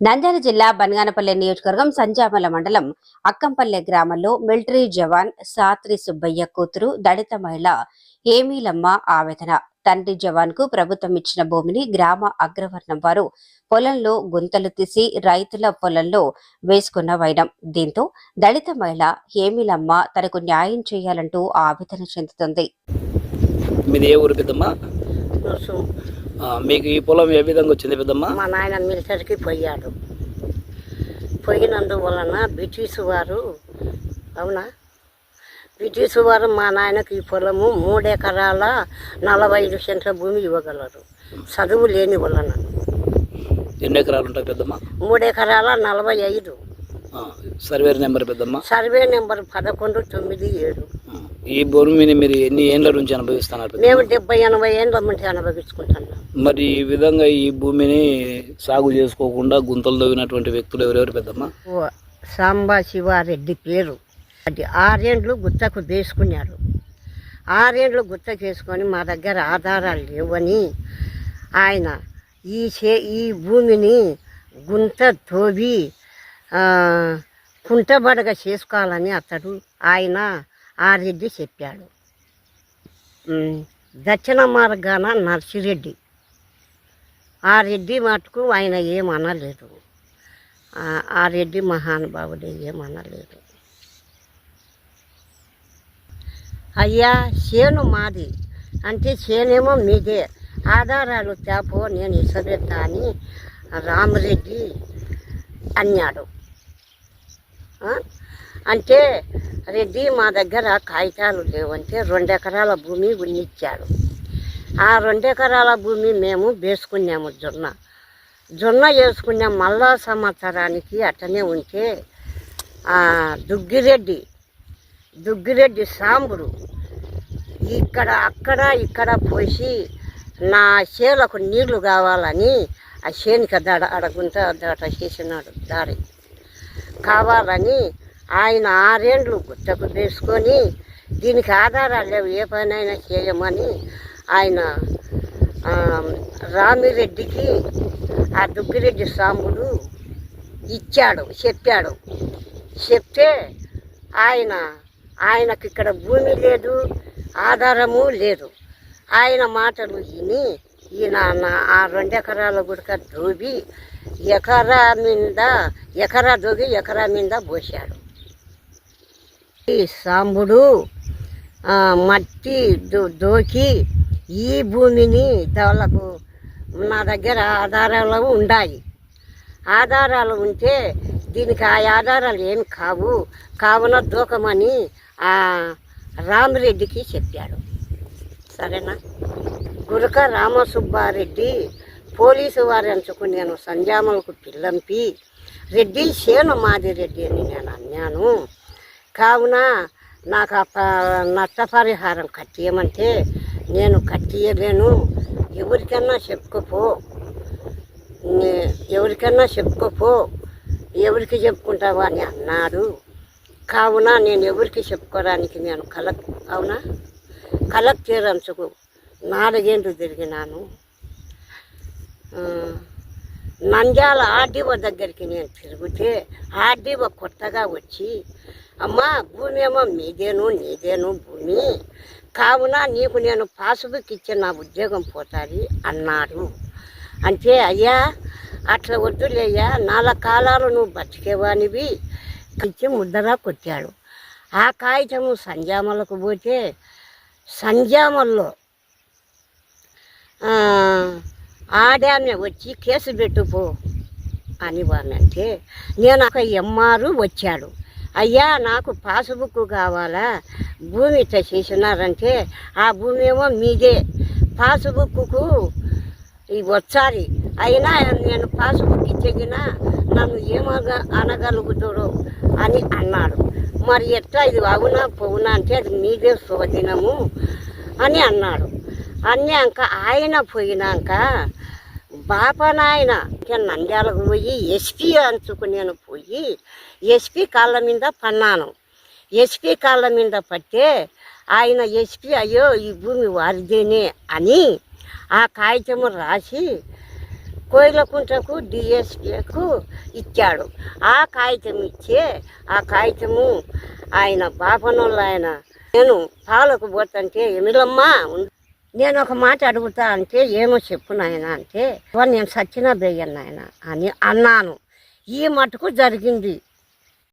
నంద్యాల జిల్లా బనగానపల్లె నియోజకవర్గం సంజామల మండలం అక్కంపల్లె గ్రామంలో మిలిటరీ జవాన్ సాత్రి సుబ్బయ్య కూతురు దళిత మహిళ ఏమీలమ్మ ఆవేదన. తండ్రి జవాన్కు ప్రభుత్వం ఇచ్చిన భూమిని గ్రామ అగ్రవర్ణం వారు పొలంలో గుంతలు తీసి రైతుల పొలంలో వేసుకున్న వైనం. దీంతో దళిత మహిళ ఏమీలమ్మ తనకు న్యాయం చేయాలంటూ ఆవేదన చెందుతుంది. మీకు ఈ పొలం ఏ విధంగా వచ్చింది పెద్దమ్మా? మా నాయన మిలిటరీకి పోయాడు. పోయినందువలన బ్రిటిష్ వారు అవునా? బ్రిటిష్ వారు మా నాయనకి ఈ పొలము మూడు ఎకరాల నలభై ఐదు సెంట్ల భూమి ఇవ్వగలరు. చదువు లేని వలన. ఎన్ని ఎకరాలు ఉంటాయి పెద్దమ్మా? మూడు ఎకరాల నలభై ఐదు. ఆ, సర్వేర్ నెంబర్ పెద్దమ్మా. సర్వే నెంబర్ పదకొండు తొమ్మిది ఏడు. ఈ భూమిని మీరు ఎన్ని ఏండ్ల నుంచి అనుభవిస్తున్నారు? మేము డెబ్బై ఎనభై ఏళ్ళ నుంచి అనుభవించుకుంటున్నాం. మరి ఈ విధంగా ఈ భూమిని సాగు చేసుకోకుండా గుంతలు తవ్వినటువంటి వ్యక్తులు ఎవరెవరు పెద్దమ్మా? సాంబా శివారెడ్డి పేరు. అది ఆరేండ్లు గుత్తకు వేసుకున్నాడు ఆరేండ్లు గుత్తకు వేసుకొని మా దగ్గర ఆధారాలు లేవని ఆయన ఈ చే ఈ భూమిని గుంత తోవి కుంటబడగ చేసుకోవాలని అతడు ఆయన ఆ రెడ్డి చెప్పాడు దక్షిణ మార్గాన నర్సిరెడ్డి. ఆ రెడ్డి మటుకు ఆయన ఏమనలేదు. ఆ- రెడ్డి మహానుభావుడు ఏమనలేదు. అయ్యా చేను మాది. అంటే చేనేమో మీదే. ఆధారాలు తేపో నేను ఇసబెత్తా అని రామరెడ్డి అన్నాడు? అంటే రెడ్డి మా దగ్గర కాగితాలు లేవంటే రెండు ఎకరాల భూమి ఉన్నిచ్చాడు ఆ రెండు ఎకరాల భూమి మేము వేసుకున్నాము జొన్న. జొన్న వేసుకున్నాం మళ్ళా సంవత్సరానికి అట్టనే ఉంటే దుగ్గిరెడ్డి దుగ్గిరెడ్డి సాంబుడు ఇక్కడ అక్కడ ఇక్కడ పోసి నా చేలకు నీళ్ళు కావాలని ఆ చేనిక దాడ అడగుంటా దాట చేసినాడు. దారి కావాలని ఆయన ఆరేండ్లు గుట్టకు వేసుకొని దీనికి ఆధారాలు లేవు ఏ పనైనా చేయమని ఆయన రామిరెడ్డికి ఆ దుగ్గిరెడ్డి సాంబుడు ఇచ్చాడు చెప్పాడు. చెప్తే ఆయన ఆయనకి ఇక్కడ భూమి లేదు ఆధారము లేదు. ఆయన మాటలు విని ఈయన ఆ రెండు ఎకరాల గుడిక దోబి ఎకరా మీద ఎకరా దోగి ఎకరా మీద పోసాడు సాంబుడు మట్టి దో దోకి ఈ భూమిని వాళ్ళకు నా దగ్గర ఆధారాలు ఉన్నాయి ఆధారాలు ఉంటే దీనికి ఆ ఆధారాలు ఏమి కావు. కావున దూకమని ఆ రామరెడ్డికి చెప్పాడు. సరేనా? గురక రామసుబ్బారెడ్డి పోలీసు వారు ఎంచుకుని నేను సంజామలకు పిల్లంపి రెడ్డి సేను మాది రెడ్డి అని నేను అన్నాను. కావున నాకు ఆ ప- నష్టపరిహారం కట్టియమంటే నేను కట్టియలేను. ఎవరికన్నా చెప్పుకోపో నే- ఎవరికన్నా చెప్పుకోపో ఎవరికి చెప్పుకుంటావా అని అన్నాడు. కావున నేను ఎవరికి చెప్పుకోవడానికి నేను కలెక్ట్ అవునా? కలెక్టర్ అంచుకు నాలుగేండ్లు తిరిగినాను. నంద్యాల ఆర్డీఓ దగ్గరికి నేను తిరిగితే ఆర్డీఓ కొత్తగా వచ్చి అమ్మా భూమి ఏమో మీదేను నీదేను భూమి. కావున నీకు నేను పాస్బుక్ ఇచ్చే నా ఉద్యోగం పోతుంది అన్నాడు. అంటే అయ్యా అట్లా వద్దులేయ్యా నాలుగు కాలాలు నువ్వు బతికేవానివి ఇచ్చి ముద్దగా కొట్టాడు. ఆ కాగితము సంజామలకు పోతే సంజామల్లో ఆడామె వచ్చి కేసు పెట్టుపో అని అంటే నేను ఒక ఎంఆర్ వచ్చాడు అయ్యా నాకు పాస్బుక్ కావాలా? భూమి చేసినారంటే ఆ భూమి ఏమో మీదే. పాస్బుక్కు ఈ వచ్చారి అయినా నేను పాస్బుక్ ఇచ్చేగిన నన్ను ఏమగా అనగలుగుతాడు అని అన్నాడు. మరి ఎట్లా ఇది అవునా పోవునా అంటే అది మీదే శుభదినము అని అన్నాడు. అన్నాక ఆయన పోయినాక బాపనాయన నంద్యాలకు పోయి ఎస్పీ అంచుకు నేను పోయి ఎస్పీ కాళ్ళ మీద పన్నాను. ఎస్పీ కాళ్ళ మీద పట్టే ఆయన ఎస్పీ అయ్యో ఈ భూమి వారిదేనే అని ఆ కాగితము రాసి కోయిలకుంటకు డిఎస్పీకు ఇచ్చాడు. ఆ కాగితం ఇచ్చే ఆ కాగితము ఆయన బాపనోళ్ళు ఆయన నేను పాలకు పోతంటే ఎమిలమ్మా నేను ఒక మాట అడుగుతా అంటే ఏమో చెప్పు నాయన అంటే "ఓ, నేను సచ్చిన బెయ్యను నాయన అని అన్నాను. ఈ మటుకు జరిగింది.